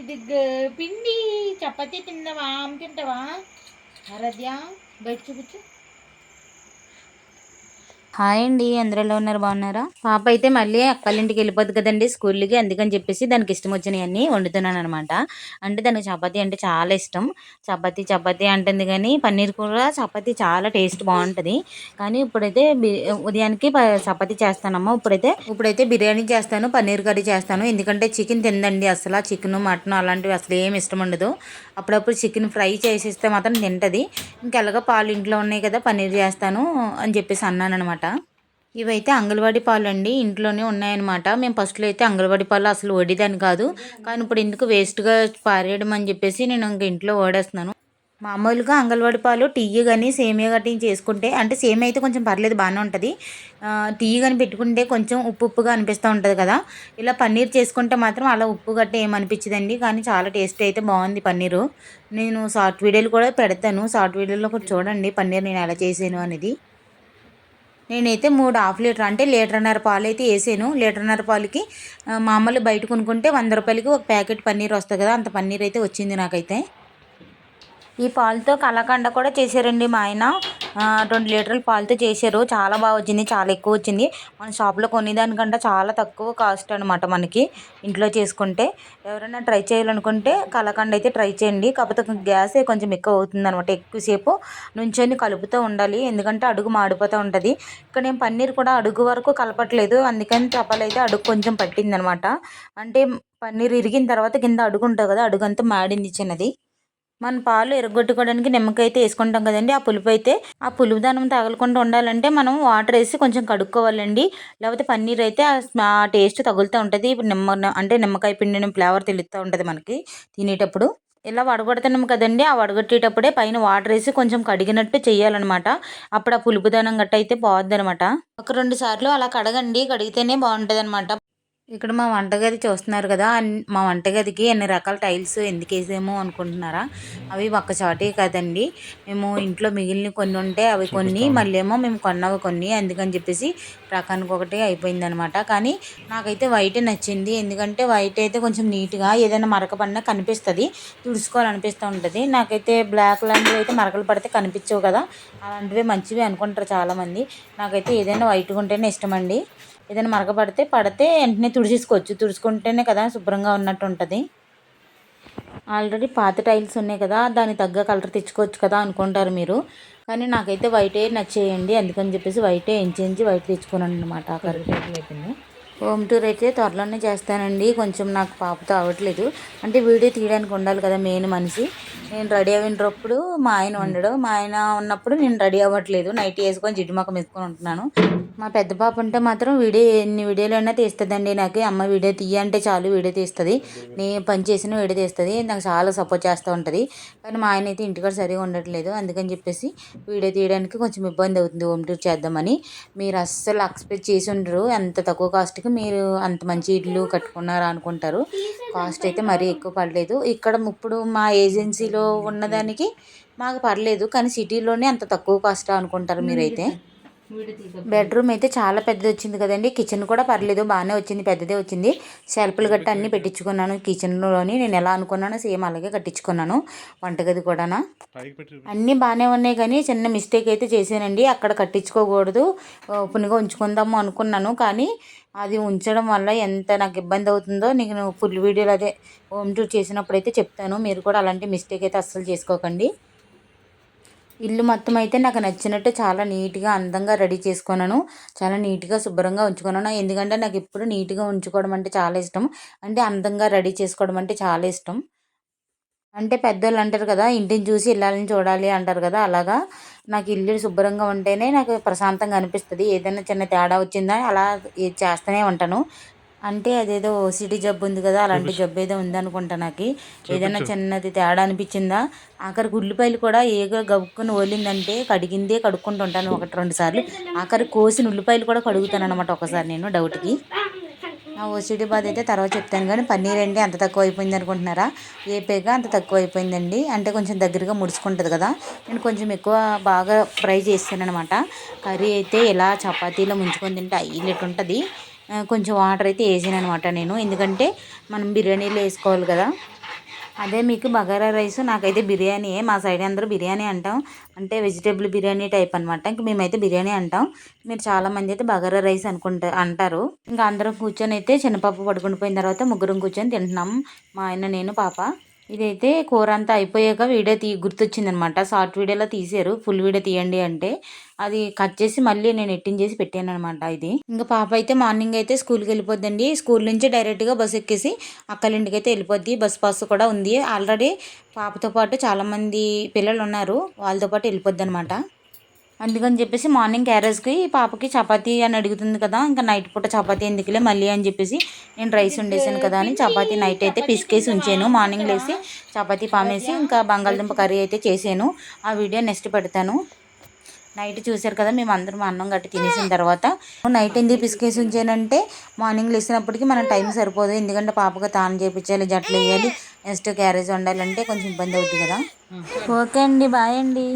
ఇది పిండి. చపాతీ తిందావా తింటావా? ఆరాధ్య బయట చూపించు. హాయ్ అండి అందరూ ఎలా ఉన్నారు? బాగున్నారా? పాప అయితే మళ్ళీ అక్కలింటికి వెళ్ళిపోద్ది కదండి స్కూల్కి. అందుకని చెప్పేసి దానికి ఇష్టం వచ్చినవన్నీ వండుతున్నాను అనమాట అంటే దానికి చపాతీ అంటే చాలా ఇష్టం. చపాతీ చపాతీ అంటుంది కానీ పన్నీర్ కూర చపాతీ చాలా టేస్ట్ బాగుంటుంది. కానీ ఇప్పుడైతే బి- ఉదయానికి చపాతీ చేస్తానమ్మా. ఇప్పుడైతే ఇప్పుడైతే బిర్యానీ చేస్తాను పన్నీర్ కర్రీ చేస్తాను. ఎందుకంటే చికెన్ తిందండి అసలు. చికెన్ మటన్ అలాంటివి అసలు ఏమి ఇష్టం ఉండదు. అప్పుడప్పుడు చికెన్ ఫ్రై చేసిస్తే మాత్రం తింటది. ఇంకెలాగో పాలు ఇంట్లో ఉన్నాయి కదా పన్నీర్ చేస్తాను అని చెప్పేసి అన్నాను అనమాట ఇవైతే అంగన్వాడీ పాలు అండి ఇంట్లోనే ఉన్నాయన్నమాట. మేము ఫస్ట్లో అయితే అంగన్వాడీ పాలు అసలు వడిదాన్ని కాదు. కానీ ఇప్పుడు ఎందుకు వేస్ట్గా పారేయడం అని చెప్పేసి నేను ఇంక ఇంట్లో ఓడేస్తున్నాను మామూలుగా అంగన్వాడీ పాలు టీ కానీ సేమియా గట్టి చేసుకుంటే అంటే సేమియా అయితే కొంచెం పర్లేదు బాగానే ఉంటుంది. టీ కానీ పెట్టుకుంటే కొంచెం ఉప్పు ఉప్పుగా అనిపిస్తూ ఉంటుంది కదా. ఇలా పన్నీర్ చేసుకుంటే మాత్రం అలా ఉప్పు గట్ట ఏమనిపించదండి. కానీ చాలా టేస్ట్ అయితే బాగుంది పన్నీరు. నేను షార్ట్ వీడియోలు కూడా పెడతాను. షార్ట్ వీడియోలో కూడా చూడండి పన్నీర్ నేను ఎలా చేసాను అనేది. నేనైతే మూడు హాఫ్ లీటర్ అంటే లీటర్న్నర పాలు అయితే వేసాను. లీటర్న్నర పాలకి మామూలు బయట కొనుక్కుంటే వంద రూపాయలకి ఒక ప్యాకెట్ పన్నీర్ వస్తుంది కదా అంత పన్నీర్ అయితే వచ్చింది నాకైతే. ఈ పాలతో కలకండ కూడా చేశారండి మా ఆయన. రెండు లీటర్ల పాలతో చేశారు. చాలా బాగా వచ్చింది చాలా ఎక్కువ వచ్చింది. మన షాప్లో కొనేదానికంటే చాలా తక్కువ కాస్ట్ అనమాట మనకి ఇంట్లో చేసుకుంటే. ఎవరైనా ట్రై చేయాలనుకుంటే కలకండ అయితే ట్రై చేయండి. కాకపోతే గ్యాస్ కొంచెం ఎక్కువ అవుతుంది అనమాట ఎక్కువసేపు. నుంచొని కలుపుతూ ఉండాలి. ఎందుకంటే అడుగు మాడిపోతూ ఉంటుంది. ఇక్కడ నేను పన్నీర్ కూడా అడుగు వరకు కలపట్లేదు. అందుకని చపాలు అయితే అడుగు కొంచెం పట్టింది అనమాట అంటే పన్నీర్ ఇరిగిన తర్వాత కింద అడుగు ఉంటుంది కదా అడుగు అంతా మాడింది చిన్నది. మన పాలు ఎరగొట్టుకోవడానికి నిమ్మకాయ అయితే వేసుకుంటాం కదండి. ఆ పులుపు అయితే ఆ పులుపుదనం తగలకుండా ఉండాలంటే మనం వాటర్ వేసి కొంచెం కడుక్కోవాలండి. లేకపోతే పన్నీర్ అయితే ఆ టేస్ట్ తగులుతూ ఉంటుంది. ఇప్పుడు నిమ్మ అంటే నిమ్మకాయ పిండిన ఫ్లేవర్ తెలుస్తూ ఉంటుంది మనకి తినేటప్పుడు. ఇలా వడగొడుతున్నాం కదండి. ఆ వడగొట్టేటప్పుడే పైన వాటర్ వేసి కొంచెం కడిగినట్టు చేయాలన్నమాట. అప్పుడు ఆ పులుపుదనం గట్ట అయితే బాగుంది అనమాట ఒక రెండు సార్లు అలా కడగండి. కడిగితేనే బాగుంటుంది అనమాట ఇక్కడ మా వంటగది చూస్తున్నారు కదా మా వంటగదికి ఎన్ని రకాల టైల్స్ ఎందుకు వేసామో అనుకుంటున్నారా? అవి ఒక్క చాటే కదండి. మేము ఇంట్లో మిగిలిన కొన్ని ఉంటే అవి కొన్ని మళ్ళీ ఏమో మేము కొన్నవి కొన్ని అందుకని చెప్పేసి రకానికి ఒకటి అయిపోయింది అనమాట కానీ నాకైతే వైట్ నచ్చింది. ఎందుకంటే వైట్ అయితే కొంచెం నీట్గా ఏదైనా మరక పడినా కనిపిస్తుంది. తుడుచుకోవాలనిపిస్తూ ఉంటుంది. నాకైతే బ్లాక్ లాంటివి అయితే మరకలు పడితే కనిపించవు కదా. అలాంటివి మంచివి అనుకుంటారు చాలామంది. నాకైతే ఏదైనా వైట్గా ఉంటేనే ఇష్టం అండి ఏదైనా మరక పడితే పడితే వెంటనే తుడిచేసుకోవచ్చు. తుడుచుకుంటేనే కదా శుభ్రంగా ఉన్నట్టు ఉంటుంది ఆల్రెడీ పాత టైల్స్ ఉన్నాయి కదా దానికి తగ్గ కలర్ తెచ్చుకోవచ్చు కదా అనుకుంటారు మీరు. కానీ నాకైతే వైటే నచ్చేయండి అందుకని చెప్పేసి వైటే ఎంచి వైట్ తెచ్చుకున్నాను అనమాట ఆ అయిపోయింది హోమ్ టూర్ అయితే త్వరలోనే చేస్తానండి కొంచెం నాకు పాపతో అవ్వట్లేదు అంటే వీడియో తీయడానికి ఉండాలి కదా మెయిన్ మనిషి. నేను రెడీ అయినప్పుడు మా ఆయన ఉండడు మా ఆయన ఉన్నప్పుడు నేను రెడీ అవ్వట్లేదు. నైట్ వేసుకొని జిడ్డుమక్కం వేసుకొని ఉంటున్నాను. మా పెద్ద పాప ఉంటే మాత్రం వీడియో ఎన్ని వీడియోలు అయినా తీస్తుందండి నాకు. అమ్మ వీడియో తీయంటే చాలు వీడియో తీస్తుంది. నేను పని చేసిన వీడియో తీస్తుంది. నాకు చాలా సపోర్ట్ చేస్తూ ఉంటుంది. కానీ మా ఆయన అయితే ఇంటికాడ సరిగా ఉండట్లేదు. అందుకని చెప్పేసి వీడియో తీయడానికి కొంచెం ఇబ్బంది అవుతుంది. హోమ్ టూర్ చేద్దామని. మీరు అస్సలు ఎక్స్పెక్ట్ చేసి ఉండరు. అంత తక్కువ కాస్ట్కి మీరు అంత మంచి ఇల్లు కట్టుకున్నారా అనుకుంటారు. కాస్ట్ అయితే మరీ ఎక్కువ పడలేదు. ఇక్కడ ఇప్పుడు మా ఏజెన్సీలో ఉన్నదానికి మాకు పర్లేదు కానీ సిటీలోనే అంత తక్కువ కాస్ట్ అనుకుంటారు మీరైతే? బెడ్రూమ్ అయితే చాలా పెద్దది వచ్చింది కదండి. కిచెన్ కూడా పర్లేదు బాగానే వచ్చింది పెద్దదే వచ్చింది. షెల్ఫ్లు గట్ట అన్నీ పెట్టించుకున్నాను. కిచెన్లోని నేను ఎలా అనుకున్నానో సేమ్ అలాగే కట్టించుకున్నాను. వంటగది కూడా అన్నీ బాగానే ఉన్నాయి కానీ చిన్న మిస్టేక్ అయితే చేశానండి. అక్కడ కట్టించుకోకూడదు. ఓపెన్గా ఉంచుకుందాము అనుకున్నాను కానీ అది ఉంచడం వల్ల ఎంత నాకు ఇబ్బంది అవుతుందో నేను ఫుల్ వీడియోలో అదే హోమ్ టూర్ చేసినప్పుడు అయితే చెప్తాను. మీరు కూడా అలాంటి మిస్టేక్ అయితే అస్సలు చేసుకోకండి. ఇల్లు మొత్తం అయితే నాకు నచ్చినట్టు చాలా నీట్గా అందంగా రెడీ చేసుకున్నాను. చాలా నీట్గా శుభ్రంగా ఉంచుకున్నాను. ఎందుకంటే నాకు ఇప్పుడు నీట్గా ఉంచుకోవడం అంటే చాలా ఇష్టం. అంటే అందంగా రెడీ చేసుకోవడం అంటే చాలా ఇష్టం. అంటే పెద్దోళ్ళు అంటారు కదా ఇంటిని చూసి ఇల్లాలని చూడాలి అంటారు కదా అలాగా? నాకు ఇల్లు శుభ్రంగా ఉంటేనే నాకు ప్రశాంతంగా అనిపిస్తుంది. ఏదైనా చిన్న తేడా వచ్చిందా అలా చేస్తూనే ఉంటాను. అంటే అదేదో సిటీ జబ్బు ఉంది కదా అలాంటి జబ్బు ఏదో ఉందనుకుంటా నాకు. ఏదైనా చిన్నది తేడా అనిపించిందా? ఆఖరికి ఉల్లిపాయలు కూడా ఏగా గబుక్కుని ఓలిందంటే కడిగిందే కడుక్కుంటూ ఉంటాను ఒకటి రెండు సార్లు. ఆఖరి కోసిన ఉల్లిపాయలు కూడా కడుగుతాను అనమాట ఒకసారి నేను డౌట్కి ఆ ఓసిడి బాధ అయితే తర్వాత చెప్తాను కానీ పన్నీర్ అంటే అంత తక్కువ అయిపోయింది అనుకుంటున్నారా? ఏపేగా అంత తక్కువ అయిపోయిందండి. అంటే కొంచెం దగ్గరగా ముడుచుకుంటుంది కదా. నేను కొంచెం ఎక్కువ బాగా ఫ్రై చేస్తాను అనమాట కర్రీ అయితే ఇలా చపాతీలో ముంచుకొని తింటే హైలైట్ ఉంటుంది. కొంచెం వాటర్ అయితే వేసాను అనమాట నేను. ఎందుకంటే మనం బిర్యానీలో వేసుకోవాలి కదా. అదే మీకు బగారా రైస్ నాకైతే బిర్యానీ మా సైడ్ అందరూ బిర్యానీ అంటాం. అంటే వెజిటేబుల్ బిర్యానీ టైప్ అనమాట ఇంక మేమైతే బిర్యానీ అంటాం. మీరు చాలా మంది అయితే బగారా రైస్ అనుకుంటా అంటారు. ఇంకా అందరం కూర్చొని అయితే చిన్నపాప పడుకుని పోయిన తర్వాత ముగ్గురం కూర్చొని తింటున్నాం. మా ఆయన నేను పాప. ఇదైతే కూర అంతా అయిపోయాక వీడియో తీ గుర్తొచ్చిందనమాట. షార్ట్ వీడియోలో తీసారు ఫుల్ వీడియో తీయండి అంటే అది కట్ చేసి మళ్ళీ నేను ఎట్టింగ్ చేసి పెట్టాను అనమాట ఇది. ఇంకా పాప అయితే మార్నింగ్ అయితే స్కూల్కి వెళ్ళిపోద్దండి. స్కూల్ నుంచి డైరెక్ట్గా బస్ ఎక్కేసి అక్కలింటికి అయితే వెళ్ళిపోద్ది. బస్ పాస్ కూడా ఉంది. ఆల్రెడీ పాపతో పాటు చాలామంది పిల్లలు ఉన్నారు వాళ్ళతో పాటు వెళ్ళిపోద్ది అనమాట అందుకని చెప్పేసి మార్నింగ్ క్యారేజ్కి పాపకి చపాతీ అని అడుగుతుంది కదా ఇంకా నైట్ పూట చపాతీ ఎందుకులే మళ్ళీ అని చెప్పేసి నేను రైస్ వండేసాను కదా అని చపాతీ నైట్ అయితే పిసికేసి ఉంచాను. మార్నింగ్ లేసి చపాతీ పామేసి ఇంకా బంగాళదుంప కర్రీ అయితే చేసాను. ఆ వీడియో నెక్స్ట్ పెడతాను. నైట్ చూశారు కదా మేము అందరం అన్నం గట్టి తినేసిన తర్వాత. నైట్ ఎందుకు పిసికేసి ఉంచానంటే మార్నింగ్ లేచినప్పటికీ మన టైం సరిపోదు. ఎందుకంటే పాపగా తాను చేపించాలి జట్లు వేయాలి నెక్స్ట్ క్యారేజ్ వండాలంటే కొంచెం ఇబ్బంది అవుతుంది కదా. ఓకే అండి బాయ్ అండి.